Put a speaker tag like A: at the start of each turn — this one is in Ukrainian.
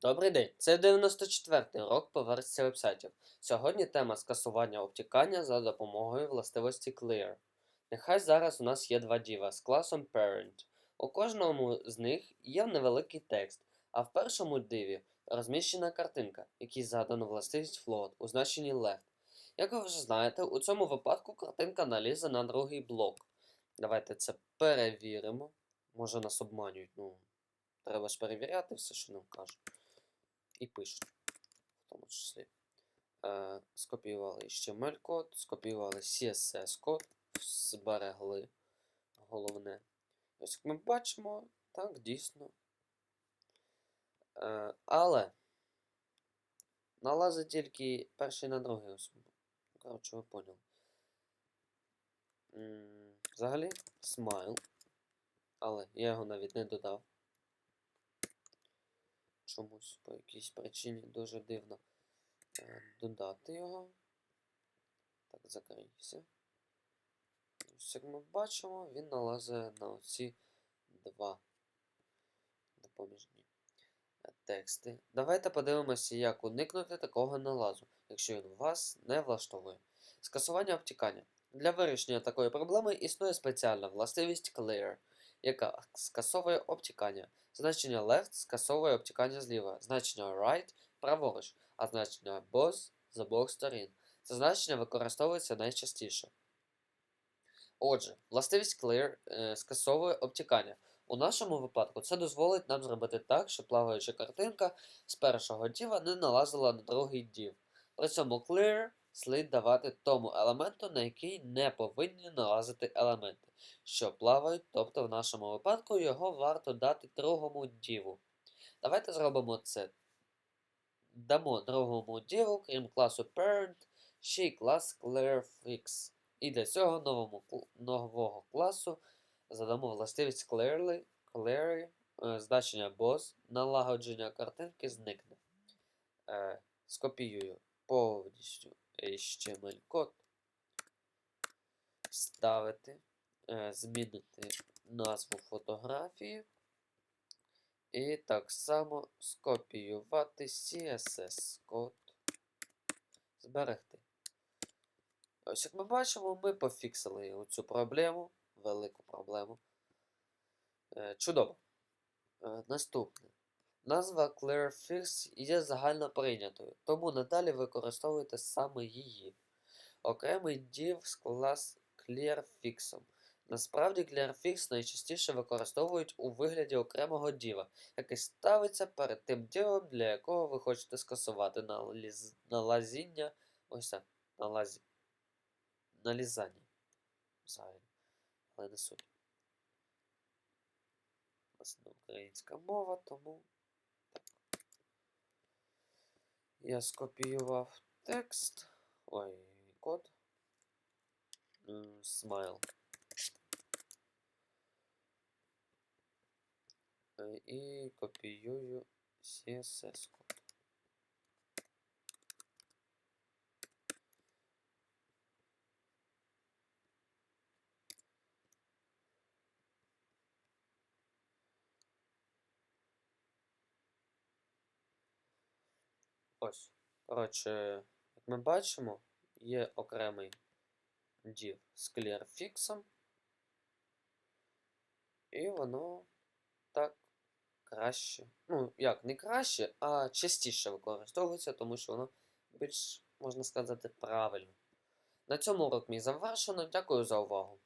A: Добрий день, це 94-й урок по версії вебсайтів. Сьогодні тема скасування обтікання за допомогою властивості Clear. Нехай зараз у нас є два діва з класом Parent. У кожному з них є невеликий текст, а в першому диві розміщена картинка, якій задано властивість float у значенні left. Як ви вже знаєте, у цьому випадку картинка налізе на другий блок. Давайте це перевіримо. Може нас обманюють, ну. Треба ж перевіряти все, що нам кажуть. І пишуть. В тому числі. Е, скопіювали HTML код, скопіювали CSS код, зберегли. Головне. Ось як ми бачимо, так, дійсно. Е, але налазить тільки перший на другий. ось. Коротше, ви поняли. Взагалі, смайл. Але я його навіть не додав чомусь по якійсь причині дуже дивно е, додати його. Так, закрийся. Ось як ми бачимо, він налазить на оці два допоміжні е, тексти. Давайте подивимося, як уникнути такого налазу, якщо він вас не влаштовує. Скасування обтікання. Для вирішення такої проблеми існує спеціальна властивість Clear, яка скасовує обтікання. Значення left скасовує обтікання зліва, значення right праворуч, а значення both з обох сторін. Це значення використовується найчастіше. Отже, властивість clear е, скасовує обтікання. У нашому випадку це дозволить нам зробити так, щоб плаваюча картинка з першого діва не налазила на другий дів. При цьому clear слід давати тому елементу, на який не повинні налазити елементи що плавають, тобто в нашому випадку його варто дати другому діву. Давайте зробимо це. Дамо другому діву, крім класу Parent, ще й клас ClearFix. І для цього новому, нового класу задамо властивість Clearly, Cleary, е, значення Boss, налагодження картинки зникне. Е, скопіюю повністю HTML код, вставити е, змінити назву фотографії. І так само скопіювати CSS код. Зберегти. Ось як ми бачимо, ми пофіксили цю проблему, велику проблему. Е, чудово. Е, наступне. Назва ClearFix є загально прийнятою, тому надалі використовуйте саме її. Окремий div з клас ClearFix. Насправді ClearFix найчастіше використовують у вигляді окремого діва, який ставиться перед тим дівом, для якого ви хочете скасувати наліз... налазіння. Ось так. Налазі... Налізання. Взагалі. Але не суть. У нас не українська мова, тому. Я скопіював текст. Ой, код. М, Смайл. Е, І копіюю CSS код. Ось. Коротше, як ми бачимо, є окремий div з clearfix. І воно так краще. Ну, як, не краще, а частіше використовується, тому що воно більш, можна сказати, правильно. На цьому урок мій завершено. Дякую за увагу.